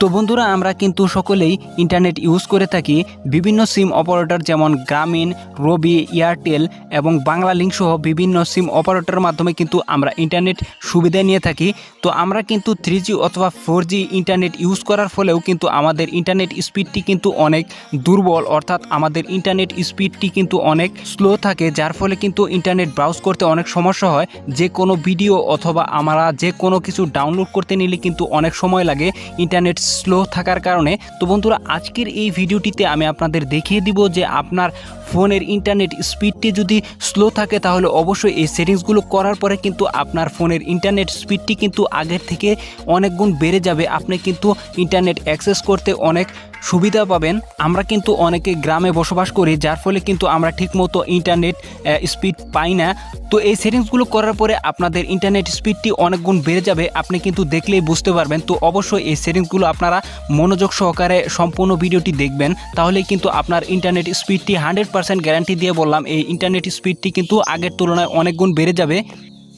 তো বন্ধুরা, আমরা কিন্তু সকলেই ইন্টারনেট ইউজ করে থাকি বিভিন্ন সিম অপারেটর যেমন গ্রামীণ রবি এয়ারটেল এবং বাংলা লিঙ্ক সহ বিভিন্ন সিম অপারেটরের মাধ্যমে কিন্তু আমরা ইন্টারনেট সুবিধা নিয়ে থাকি। তো আমরা কিন্তু থ্রি অথবা ফোর ইন্টারনেট ইউজ করার ফলেও কিন্তু আমাদের ইন্টারনেট স্পিডটি কিন্তু অনেক দুর্বল, অর্থাৎ আমাদের ইন্টারনেট স্পিডটি কিন্তু অনেক স্লো থাকে, যার ফলে কিন্তু ইন্টারনেট ব্রাউজ করতে অনেক সমস্যা হয়। যে কোনো ভিডিও অথবা আমরা যে কোনো কিছু ডাউনলোড করতে নিলে কিন্তু অনেক সময় লাগে ইন্টারনেট স্লো থাকার কারণে, তো বন্ধুরা আজকের এই ভিডিওটিতে আমি আপনাদের দেখিয়ে দিব যে আপনার ফোনের ইন্টারনেট স্পিডটি যদি স্লো থাকে, তাহলে অবশ্যই এই সেটিংসগুলো করার পরে কিন্তু আপনার ফোনের ইন্টারনেট স্পিডটি কিন্তু আগের থেকে অনেক গুণ বেড়ে যাবে। আপনি কিন্তু ইন্টারনেট অ্যাক্সেস করতে অনেক সুবিধা পাবেন। আমরা কিন্তু অনেকে গ্রামে বসবাস করি, যার ফলে কিন্তু আমরা ঠিকমতো ইন্টারনেট স্পিড পাই না। তো এই সেটিংসগুলো করার পরে আপনাদের ইন্টারনেট স্পিডটি অনেক গুণ বেড়ে যাবে, আপনি কিন্তু দেখলেই বুঝতে পারবেন। তো অবশ্যই এই সেটিংসগুলো আপনারা মনোযোগ সহকারে সম্পূর্ণ ভিডিওটি দেখবেন তাহলে কিন্তু আপনার ইন্টারনেট স্পিডটি হান্ড্রেড পার্সেন্ট গ্যারান্টি দিয়ে বললাম, এই ইন্টারনেট স্পিডটি কিন্তু আগের তুলনায় অনেক গুণ বেড়ে যাবে।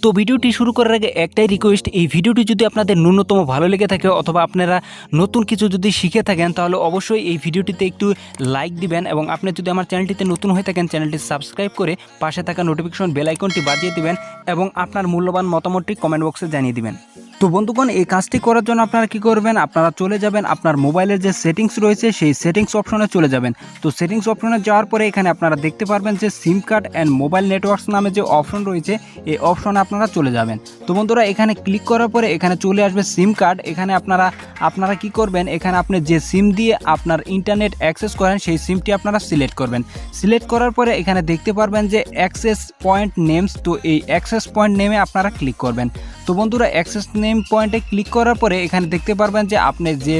তো ভিডিওটি শুরু করার আগে একটাই রিকোয়েস্ট এই ভিডিওটি যদি আপনাদের ন্যূনতম ভালো লেগে থাকে অথবা আপনারা নতুন কিছু যদি শিখে থাকেন, তাহলে অবশ্যই এই ভিডিওটিতে একটু লাইক দিবেন এবং আপনি যদি আমার চ্যানেলটিতে নতুন হয়ে থাকেন, চ্যানেলটি সাবস্ক্রাইব করে পাশে থাকা নোটিফিকেশন বেল আইকনটি বাজিয়ে দিবেন এবং আপনার মূল্যবান মতামতটি কমেন্ট বক্সে জানিয়ে দিবেন। তো বন্ধুগণ, এই কাজটি করার জন্য আপনারা কি করবেন? আপনারা চলে যাবেন, আপনার মোবাইলের যে সেটিংস রয়েছে, সেই সেটিংস অপশনে চলে যাবেন। তো সেটিংস অপশনে যাওয়ার পরে এখানে আপনারা দেখতে পারবেন যে SIM card and mobile networks নামে যে অপশন রয়েছে, এই অপশনে আপনারা চলে যাবেন। তো বন্ধুরা, এখানে ক্লিক করার পরে এখানে চলে আসবে সিম কার্ড। এখানে আপনারা আপনারা কি করবেন? এখানে আপনি যে সিম দিয়ে আপনার ইন্টারনেট অ্যাক্সেস করেন, সেই সিমটি আপনারা সিলেক্ট করবেন। সিলেক্ট করার পরে এখানে দেখতে পারবেন যে অ্যাক্সেস পয়েন্ট নেমস, তো এই অ্যাক্সেস পয়েন্ট নেমে আপনারা ক্লিক করবেন। তো বন্ধুরা অ্যাক্সেস নেম পয়েন্টে ক্লিক করার পরে এখানে দেখতে পারবেন যে আপনি যে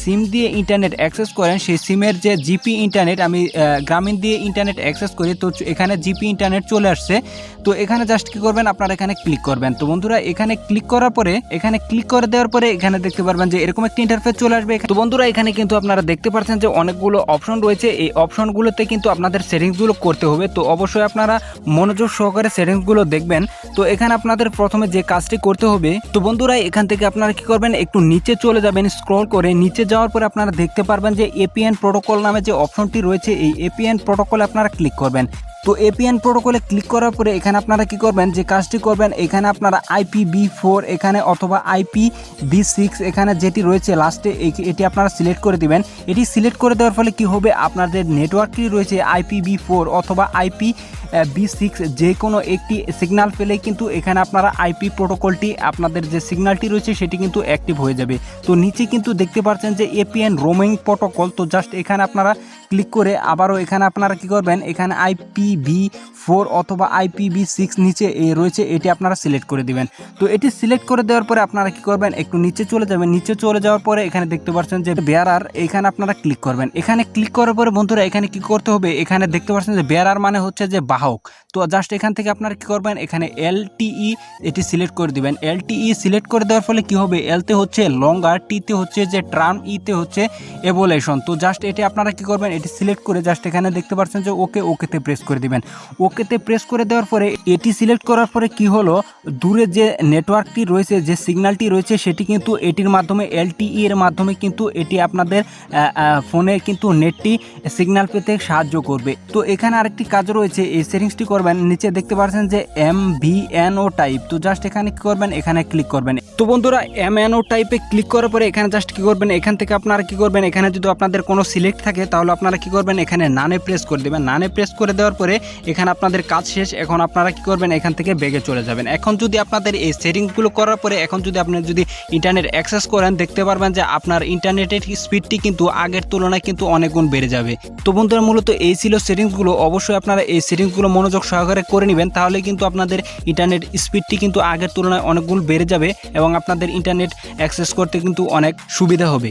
সিম দিয়ে ইন্টারনেট অ্যাক্সেস করেন, সেই সিমের যে জিপি ইন্টারনেট আমি গ্রামীণ দিয়ে ইন্টারনেট অ্যাক্সেস করি, তো এখানে জিপি ইন্টারনেট চলে আসছে। তো এখানে জাস্ট কী করবেন, আপনারা এখানে ক্লিক করবেন। তো বন্ধুরা এখানে ক্লিক করার পরে, এখানে ক্লিক করে দেওয়ার পরে এখানে দেখতে পারবেন যে এরকম একটি ইন্টারফেস চলে আসবে তো বন্ধুরা এখানে কিন্তু আপনারা দেখতে পাচ্ছেন যে অনেকগুলো অপশন রয়েছে। এই অপশনগুলোতে কিন্তু আপনাদের সেটিংসগুলো করতে হবে। তো অবশ্যই আপনারা মনোযোগ সহকারে সেটিংসগুলো দেখবেন। তো এখানে আপনাদের প্রথমে যে কাজটি করতে হবে। তো বন্ধুরা, এখান থেকে আপনারা কি করবেন? একটু নিচে চলে যাবেন স্ক্রল করে। নিচে যাওয়ার পরে আপনারা দেখতে পারবেন যে এপিএন প্রোটোকল নামে যে অপশনটি রয়েছে, এই এপিএন প্রোটোকলে আপনারা ক্লিক করবেন। তো এপিএন প্রোটোকলে ক্লিক করার পরে এখানে আপনারা কি করবেন? যে কাজটি করবেন, এখানে আপনারা আইপি বি ফোর এখানে অথবা আইপি বি সিক্স এখানে যেটি রয়েছে লাস্টে এটি আপনারা সিলেক্ট করে দিবেন। এটি সিলেক্ট করে দেওয়ার ফলে কি হবে? আপনাদের নেটওয়ার্কটি রয়েছে আইপি বি ফোর অথবা আইপি বি সিক্স যে কোনো একটি সিগন্যাল পেলে কিন্তু এখানে আপনারা আইপি প্রোটোকলটি আপনাদের যে সিগন্যালটি রয়েছে সেটি কিন্তু অ্যাক্টিভ হয়ে যাবে। তো নিচে কিন্তু দেখতে পাচ্ছেন যে এপিএন রোমিং প্রোটোকল তো জাস্ট এখানে আপনারা ক্লিক করে আবারও এখানে আপনারা কি করবেন? এখানে আইপিভি ফোর অথবা আইপিভি সিক্স নিচে এ রয়েছে, এটি আপনারা সিলেক্ট করে দিবেন। তো এটি সিলেক্ট করে দেওয়ার পরে আপনারা কি করবেন? একটু নিচে চলে যাবেন। নিচে চলে যাওয়ার পরে এখানে দেখতে পাচ্ছেন যে বেয়ারার এখানে আপনারা ক্লিক করবেন। এখানে ক্লিক করার পরে বন্ধুরা, এখানে কি করতে হবে? এখানে দেখতে পাচ্ছেন যে বেয়ারার মানে হচ্ছে যে বাহক। তো জাস্ট এখান থেকে আপনারা কি করবেন? এখানে এলটিই এটি সিলেক্ট করে দিবেন। এলটিই সিলেক্ট করে দেওয়ার ফলে কি হবে? এলতে হচ্ছে লঙ্গার টিতে হচ্ছে যে ট্রাম ইতে হচ্ছে এভোলেশন তো জাস্ট এটি আপনারা কি করবেন? এটি সিলেক্ট করে জাস্ট এখানে দেখতে পাচ্ছেন যে ওকে ওকেতে প্রেস করে দিবেন। ওকেতে প্রেস করে দেওয়ার পরে এটি সিলেক্ট করার পরে কি হলো? দূরে যে নেটওয়ার্কটি রয়েছে, যে সিগন্যালটি রয়েছে, সেটি কিন্তু এটির মাধ্যমে এলটিই এর মাধ্যমে কিন্তু এটি আপনাদের ফোনে কিন্তু নেটটি সিগন্যাল পেতে সাহায্য করবে। তো এখানে আরেকটি কাজ রয়েছে, এই সেটিংসটি করবেন, নিচে দেখতে পাচ্ছেন যে M V N O type তো জাস্ট এখানে কি করবেন? এখানে ক্লিক করবেন। তো বন্ধুরা এম এন ও টাইপে ক্লিক করার পরে এখানে জাস্ট কি করবেন? এখান থেকে আপনারা কি করবেন? এখানে যদি আপনাদের কোনো সিলেক্ট থাকে, তাহলে আপনারা কি করবেন? এখানে নানে প্রেস করে দেবেন। নানে প্রেস করে দেওয়ার পরে এখানে আপনাদের কাজ শেষ। এখন আপনারা কি করবেন? এখান থেকে বেগে চলে যাবেন। এখন যদি আপনাদের এই সেটিংসগুলো করার পরে, এখন যদি আপনি যদি ইন্টারনেট অ্যাক্সেস করেন, দেখতে পারবেন যে আপনার ইন্টারনেটের স্পিডটি কিন্তু আগের তুলনায় কিন্তু অনেক গুণ বেড়ে যাবে। তো বন্ধুরা, মূলত এই ছিল সেটিংসগুলো অবশ্যই আপনারা এই সেটিংসগুলো মনোযোগ সহকারে করে নেবেন। তাহলে কিন্তু আপনাদের ইন্টারনেট স্পিডটি কিন্তু আগের তুলনায় অনেক গুণ বেড়ে যাবে এবং আপনাদের ইন্টারনেট অ্যাক্সেস করতে কিন্তু অনেক সুবিধা হবে।